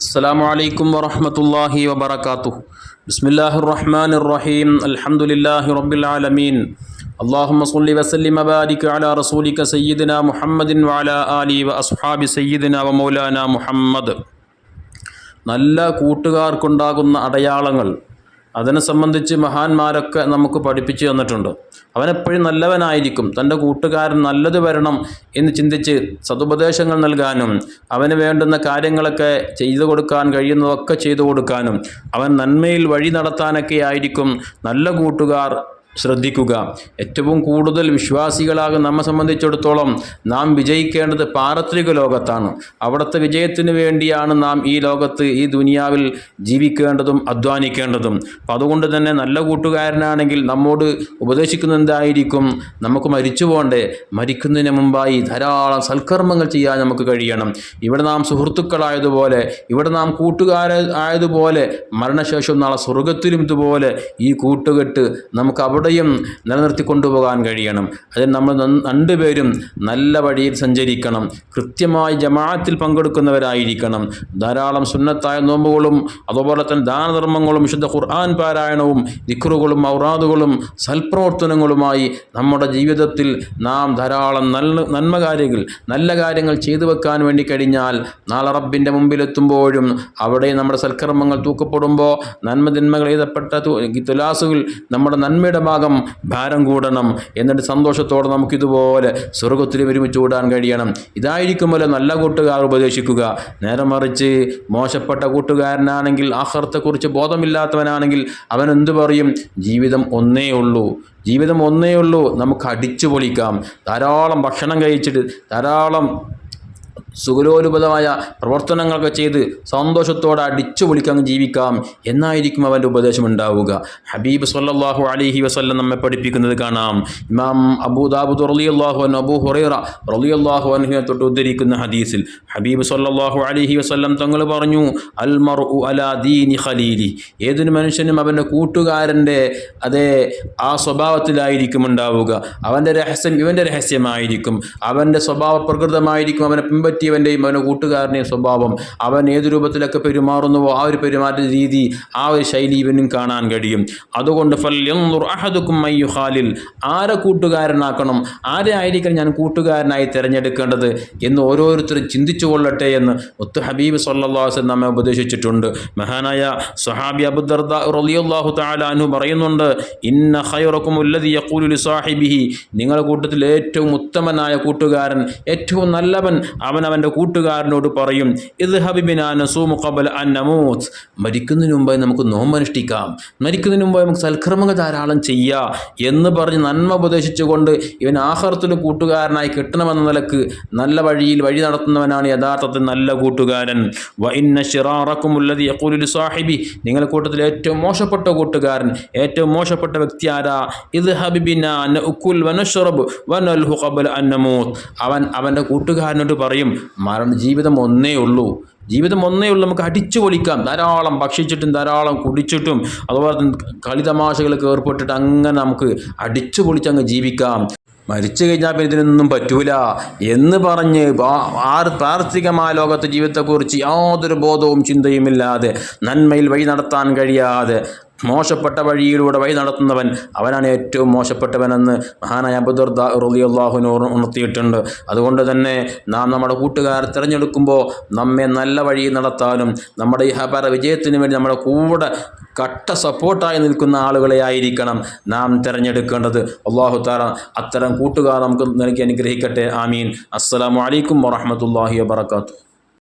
السلام عليكم ورحمة الله وبركاته بسم الله الرحمن الرحيم الحمد لله رب العالمين اللهم صل وسلم وبارك على رسولك سيدنا محمد وعلى آله وأصحاب سيدنا ومولانا محمد നല്ല കൂട്ടുകാർക്കുണ്ടാകുന്ന അടയാളങ്ങൾ അതിനെ സംബന്ധിച്ച് മഹാന്മാരൊക്കെ നമുക്ക് പഠിപ്പിച്ചു തന്നിട്ടുണ്ട്. അവനെപ്പോഴും നല്ലവനായിരിക്കും. തന്റെ കൂട്ടുകാരൻ നല്ലത് വരണം എന്ന് ചിന്തിച്ച് സതുപദേശങ്ങൾ നൽകാനും അവന് വേണ്ടുന്ന കാര്യങ്ങളൊക്കെ ചെയ്തു കൊടുക്കാൻ കഴിയുന്നതൊക്കെ ചെയ്തു കൊടുക്കാനും അവൻ നന്മയിൽ വഴി നടത്താനൊക്കെ ആയിരിക്കും നല്ല കൂട്ടുകാർ ശ്രദ്ധിക്കുക. ഏറ്റവും കൂടുതൽ വിശ്വാസികളാകും നമ്മെ സംബന്ധിച്ചിടത്തോളം നാം വിജയിക്കേണ്ടത് പാരത്രിക ലോകത്താണ്. അവിടുത്തെ വിജയത്തിന് വേണ്ടിയാണ് നാം ഈ ലോകത്ത് ഈ ദുനിയാവിൽ ജീവിക്കേണ്ടതും അധ്വാനിക്കേണ്ടതും. അപ്പം അതുകൊണ്ട് തന്നെ നല്ല കൂട്ടുകാരനാണെങ്കിൽ നമ്മോട് ഉപദേശിക്കുന്ന എന്തായിരിക്കും? നമുക്ക് മരിച്ചു പോകണ്ടേ മരിക്കുന്നതിന് മുമ്പായി ധാരാളം സൽക്കർമ്മങ്ങൾ ചെയ്യാൻ നമുക്ക് കഴിയണം. ഇവിടെ നാം സുഹൃത്തുക്കളായതുപോലെ ഇവിടെ നാം കൂട്ടുകാര ആയതുപോലെ മരണശേഷം നാളെ സ്വർഗത്തിലും ഇതുപോലെ ഈ കൂട്ടുകെട്ട് നമുക്ക് അവിടെയും നിലനിർത്തി കൊണ്ടുപോകാൻ കഴിയണം. അതിന് നമ്മൾ രണ്ടുപേരും നല്ല വഴിയിൽ സഞ്ചരിക്കണം. കൃത്യമായി ജമാഅത്തിൽ പങ്കെടുക്കുന്നവരായിരിക്കണം. ധാരാളം സുന്നത്തായ നോമ്പുകളും അതുപോലെ തന്നെ ദാനധർമ്മങ്ങളും വിശുദ്ധ ഖുർആൻ പാരായണവും ദിക്റുകളും ഔറാദുകളും സൽപ്രവർത്തനങ്ങളുമായി നമ്മുടെ ജീവിതത്തിൽ നാം ധാരാളം നല്ല നന്മ കാര്യങ്ങൾ നല്ല കാര്യങ്ങൾ ചെയ്തു വെക്കാൻ വേണ്ടി കഴിഞ്ഞാൽ നാളെ റബ്ബിന്റെ മുമ്പിലെത്തുമ്പോഴും അവിടെ നമ്മുടെ സൽക്കർമ്മങ്ങൾ തൂക്കപ്പെടുമ്പോൾ നന്മതിന്മകൾ എഴുതപ്പെട്ട തുലാസുകൾ നമ്മുടെ നന്മയുടെ ഭാഗം ഭാരം കൂടണം. എന്നിട്ട് സന്തോഷത്തോടെ നമുക്കിതുപോലെ സ്വർഗത്തിൽ ഒരുമിച്ച് കൂടാൻ കഴിയണം. ഇതായിരിക്കുമല്ലോ നല്ല കൂട്ടുകാർ ഉപദേശിക്കുക. നേരെ മറിച്ച് മോശപ്പെട്ട കൂട്ടുകാരനാണെങ്കിൽ ആഹ്റത്തെക്കുറിച്ച് ബോധമില്ലാത്തവനാണെങ്കിൽ അവൻ എന്തു പറയും? ജീവിതം ഒന്നേ ഉള്ളൂ. ജീവിതം ഒന്നേ ഉള്ളൂ. നമുക്ക് അടിച്ചു പൊളിക്കാം. ധാരാളം ഭക്ഷണം കഴിച്ചിട്ട് ധാരാളം സുഖലോലുപതമായ പ്രവർത്തനങ്ങളൊക്കെ ചെയ്ത് സന്തോഷത്തോടെ അടിച്ചു പൊളിക്കാൻ ജീവിക്കാം എന്നായിരിക്കും അവന്റെ ഉപദേശം ഉണ്ടാവുക. ഹബീബ് സല്ലാഹു അലൈഹി വസല്ലം നമ്മെ പഠിപ്പിക്കുന്നത് കാണാം. ഇമാം അബൂദാബുദ് റളിയല്ലാഹു അൻഹു അബൂ ഹുറൈറ റളിയല്ലാഹു അൻഹുവിനെ തൊട്ട് ഉദ്ധരിക്കുന്ന ഹദീസിൽ ഹബീബ് സല്ലാഹു അലൈഹി വസല്ലം തങ്ങൾ പറഞ്ഞു അൽ മർഉ അലാ ദീനി ഖലീലി. ഏതൊരു മനുഷ്യനും അവന്റെ കൂട്ടുകാരന്റെ അതേ ആ സ്വഭാവത്തിലായിരിക്കും ഉണ്ടാവുക. അവന്റെ രഹസ്യം ഇവന്റെ രഹസ്യമായിരിക്കും. അവന്റെ സ്വഭാവ പ്രകൃതമായിരിക്കും അവനെ പിൻപറ്റിയവന്റെയും അവന്റെ കൂട്ടുകാരന്റെയും സ്വഭാവം അവൻ ഏത് രൂപത്തിലൊക്കെ പെരുമാറുന്നുവോ ആ ഒരു പെരുമാറ്റ രീതി ആ ഒരു ശൈലി ഇവനും കാണാൻ കഴിയും. അതുകൊണ്ട് ഹാലിൽ ആരെ കൂട്ടുകാരനാക്കണം? ആരെ ആയിരിക്കണം ഞാൻ കൂട്ടുകാരനായി തിരഞ്ഞെടുക്കേണ്ടത് എന്ന് ഓരോരുത്തരും ചിന്തിച്ചു കൊള്ളട്ടെ എന്ന് ഒത്ത് ഹബീബ് സല്ലാസ് നമ്മെ ഉപദേശിച്ചിട്ടുണ്ട്. മഹാനായ സഹാബി അബുദർദ തആല അൻഹു പറയുന്നുണ്ട് ഇന്ന ഖൈറക്കും ഉല്ലതി യഖൂലു ലി സാഹിബിഹി നിങ്ങളുടെ കൂട്ടത്തിൽ ഏറ്റവും ഉത്തമനായ കൂട്ടുകാരൻ ഏറ്റവും നല്ലവൻ അവൻ അവന്റെ കൂട്ടുകാരനോട് പറയും ഇത് ഹബിബിനാ നസൂമു ഖബൽ അൻ മരിക്കുന്നതിന് മുമ്പായി നമുക്ക് നോമ്പനുഷ്ഠിക്കാം മരിക്കുന്നതിന് മുമ്പായി നമുക്ക് സൽക്കർമ്മങ്ങൾ ധാരാളം ചെയ്യാം എന്ന് പറഞ്ഞ് നന്മ ഉപദേശിച്ചുകൊണ്ട് ഇവൻ ആഹാരത്തിൽ കൂട്ടുകാരനായി കിട്ടണമെന്ന നിലയ്ക്ക് നല്ല വഴിയിൽ വഴി നടത്തുന്നവനാണ് യഥാർത്ഥത്തിൽ നല്ല കൂട്ടുകാരൻ. വ ഇന്ന ഷിറാറക്കും ഉല്ലതി യഖൂലു സാഹിബി. നിങ്ങളുടെ കൂട്ടത്തിൽ ഏറ്റവും മോശപ്പെട്ട കൂട്ടുകാരൻ ഏറ്റവും മോശപ്പെട്ട വ്യക്തി ആരാ? ഇത് ഹബിബിന ഉക്കുൽ വനഷറബ് വനൽഹു ഖബൽ അന്നമൂത്ത് അവൻ അവന്റെ കൂട്ടുകാരനോട് പറയും മരണ ജീവിതം ഒന്നേ ഉള്ളൂ. ജീവിതം ഒന്നേ ഉള്ളൂ നമുക്ക് അടിച്ചു പൊളിക്കാം. ധാരാളം ഭക്ഷിച്ചിട്ടും ധാരാളം കുടിച്ചിട്ടും അതുപോലെ തന്നെ കളിതമാശകളൊക്കെ ഏർപ്പെട്ടിട്ട് അങ്ങനെ നമുക്ക് അടിച്ചു പൊളിച്ചങ്ങ് ജീവിക്കാം. മരിച്ചു കഴിഞ്ഞാൽ പിന്നെ ഇതിനൊന്നും പറ്റൂല എന്ന് പറഞ്ഞ് പ്രാർത്ഥികമായ ആർ പാർത്ഥികമായ ലോകത്തെ ജീവിതത്തെക്കുറിച്ച് യാതൊരു ബോധവും ചിന്തയുമില്ലാതെ നന്മയിൽ വഴി നടത്താൻ കഴിയാതെ മോശപ്പെട്ട വഴിയിലൂടെ വഴി നടത്തുന്നവൻ അവനാണ് ഏറ്റവും മോശപ്പെട്ടവനെന്ന് മഹാനായ അബുദർദ റുദിയുള്ളാഹുനു ഉണർത്തിയിട്ടുണ്ട്. അതുകൊണ്ട് തന്നെ നാം നമ്മുടെ കൂട്ടുകാരെ തിരഞ്ഞെടുക്കുമ്പോൾ നമ്മെ നല്ല വഴി നടത്താനും നമ്മുടെ ഈ ഹപര വിജയത്തിന് വേണ്ടി നമ്മുടെ കൂടെ കട്ട സപ്പോർട്ടായി നിൽക്കുന്ന ആളുകളെ ആയിരിക്കണം നാം തിരഞ്ഞെടുക്കേണ്ടത്. അള്ളാഹു താര അത്തരം കൂട്ടുകാർ നമുക്ക് നൽകി അനുഗ്രഹിക്കട്ടെ. ആമീൻ. അസ്സലാമു അലൈക്കും വറഹ്മത്തുള്ളാഹി വബറകാതുഹു.